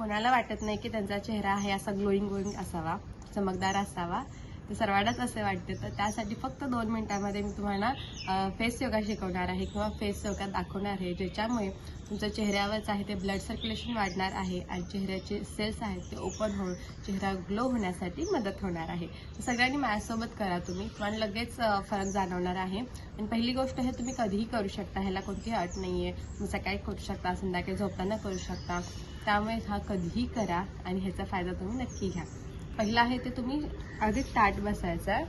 कोणाला वाटत नाही की त्यांचा चेहरा आहे असा ग्लोईंग ग्लोईंग असावा चमकदार असावा. ते सर्वांनाच असे वाटते. तर त्यासाठी फक्त दोन मिनिटांमध्ये मी तुम्हाला फेस योगा शिकवणार आहे किंवा फेस योगा दाखवणार आहे ज्याच्यामुळे तुमच्या चेहऱ्यावरच आहे ते ब्लड सर्क्युलेशन वाढणार आहे आणि चेहऱ्याचे सेल्स आहेत ते ओपन होऊन चेहरा ग्लो होण्यासाठी मदत होणार आहे. सगळ्यांनी माझ्यासोबत करा तुम्ही. पण लगेच फरक जाणवणार आहे. आणि पहिली गोष्ट हे तुम्ही कधीही करू शकता. ह्याला कोणती अट नाही आहे तुम्ही सकाळी करू शकता संध्याकाळी झोपताना करू शकता. त्यामुळे हा कधीही करा आणि ह्याचा फायदा तुम्ही नक्की घ्या. पहिला आहे ते तुम्ही अगदी ताट बसायचं.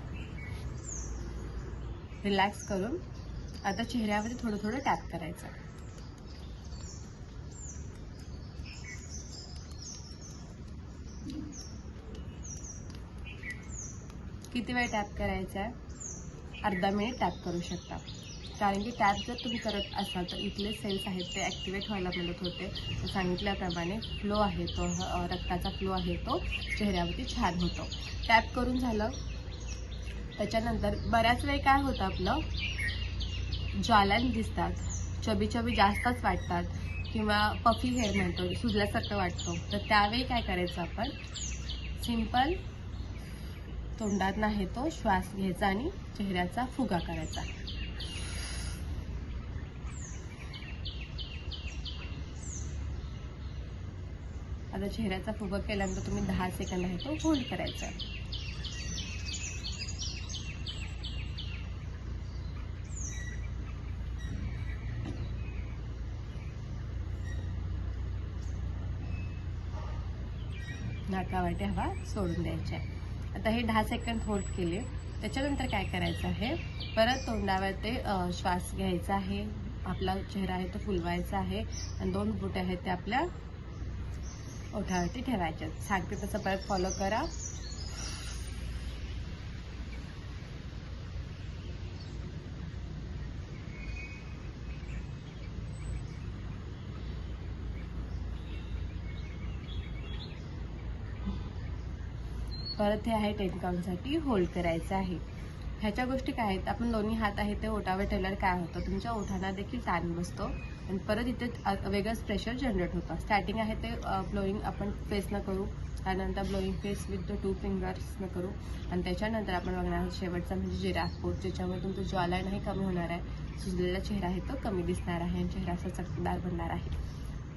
रिलॅक्स करून आता चेहऱ्यावरती थोडं थोडं टॅप करायचं. किती वेळ टॅप करायचा आहे अर्धा मिनिट टॅप करू शकता. कारण की टॅप जर तुम्ही करत असाल तर इथले सेल्स आहेत ते ॲक्टिवेट व्हायला मदत होते. तर सांगितल्याप्रमाणे फ्लो आहे तो रक्ताचा फ्लो आहे तो चेहऱ्यावरती छान होतो. टॅप करून झालं. त्याच्यानंतर बऱ्याच वेळ काय होतं आपलं? ज्वालान दिसतात. चबी चबी जास्तच वाटतात. किंवा पफी हेअर म्हणतो सुजल्यासारखं वाटतो. तर त्यावेळी काय करायचं आपण? सिंपल तोंडात नाही तो श्वास घ्यायचा आणि चेहऱ्याचा फुगा करायचा. आता चेहऱ्याचा फुगा केल्यानंतर तुम्ही दहा सेकंद आहे तो होल्ड करायचा नाकावाटे हवा सोडून द्यायची आहे. आता हे दहा सेकंद होल्ड केले. त्याच्यानंतर काय करायचं आहे? परत तोंडावर ते श्वास घ्यायचा आहे. आपला चेहरा आहे तो फुलवायचा आहे. आणि दोन बोटे आहेत ते आपल्या ओठावरती ठेवायच्या सांगते तसं परत फॉलो करा. परत हे आहे टेन काउंटसाठी होल्ड करायचं आहे. ह्याच्या गोष्टी काय आहेत? आपण दोन्ही हात आहे ते ओठावर ठेवल्यावर काय होतं? तुमच्या ओठांना देखील ताण बसतो. आणि परत इथे वेगळंच प्रेशर जनरेट होतं. स्टार्टिंग आहे ते ब्लोईंग आपण फेसनं करू. त्यानंतर blowing face with the two फिंगर्सनं करू. आणि त्याच्यानंतर आपण बघणार आहोत शेवटचा म्हणजे जिराफ पोट ज्याच्यामुळे तुमचं ज्वालायनही कमी होणार आहे. सुजलेला चेहरा आहे तो कमी दिसणार आहे. आणि चेहरा असा चकदार बनणार आहे.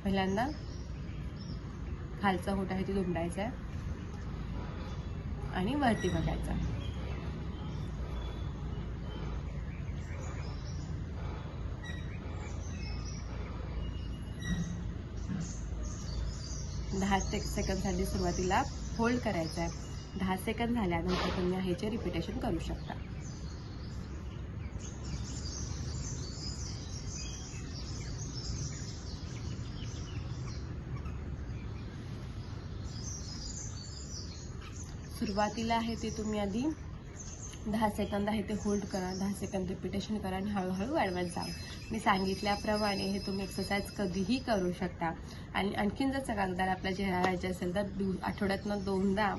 पहिल्यांदा खालचा होट आहे ते दुमडायचा आहे आणि वरती बघायचा. दहा से सेकंदसाठी सुरुवातीला होल्ड करायचं आहे दहा सेकंद झाल्यानंतर तुम्ही ह्याचे रिपिटेशन करू शकता. सुरुवातीला आहे ते तुम्ही आधी दहा सेकंद आहे ते होल्ड करा दहा सेकंद रिपिटेशन करा आणि हळूहळू वाढवत जा मी सांगितल्याप्रमाणे हे तुम्ही एक्सरसाइज कधीही करू शकता. आणि आणखीन जर चकाकदार आपला चेहरा राहायचा असेल तर दु आठवड्यातनं दोनदा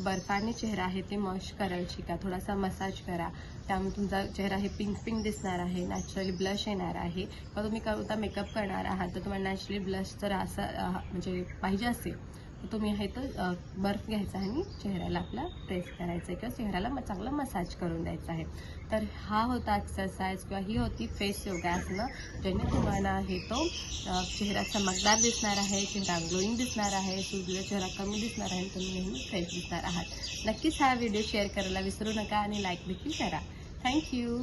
बर्फाने चेहरा आहे ते मॉश करायला शिका. थोडासा मसाज करा. त्यामुळे तुमचा चेहरा हे पिंक पिंक दिसणार आहे नॅचरली ब्लश येणार आहे. किंवा तुम्ही करता मेकअप करणार आहात तर तुम्हाला नॅचरली ब्लश जर असं म्हणजे पाहिजे असेल तुम्ही आहे तो बर्फ घ्यायचा आणि चेहऱ्याला आपला प्रेस करायचा आहे किंवा चेहऱ्याला मग चांगला मसाज करून द्यायचा आहे. तर हा होता एक्सरसाइज किंवा ही होती फेस योगासनं ज्याने तुम्हाला आहे तो चेहरा चमकदार दिसणार आहे चेहरा ग्लोईंग दिसणार आहे सूर्य चेहरा कमी दिसणार आहे तुम्ही नेहमी फ्रेश दिसणार आहात. नक्कीच हा व्हिडिओ शेअर करायला विसरू नका आणि लाईक देखील करा. थँक्यू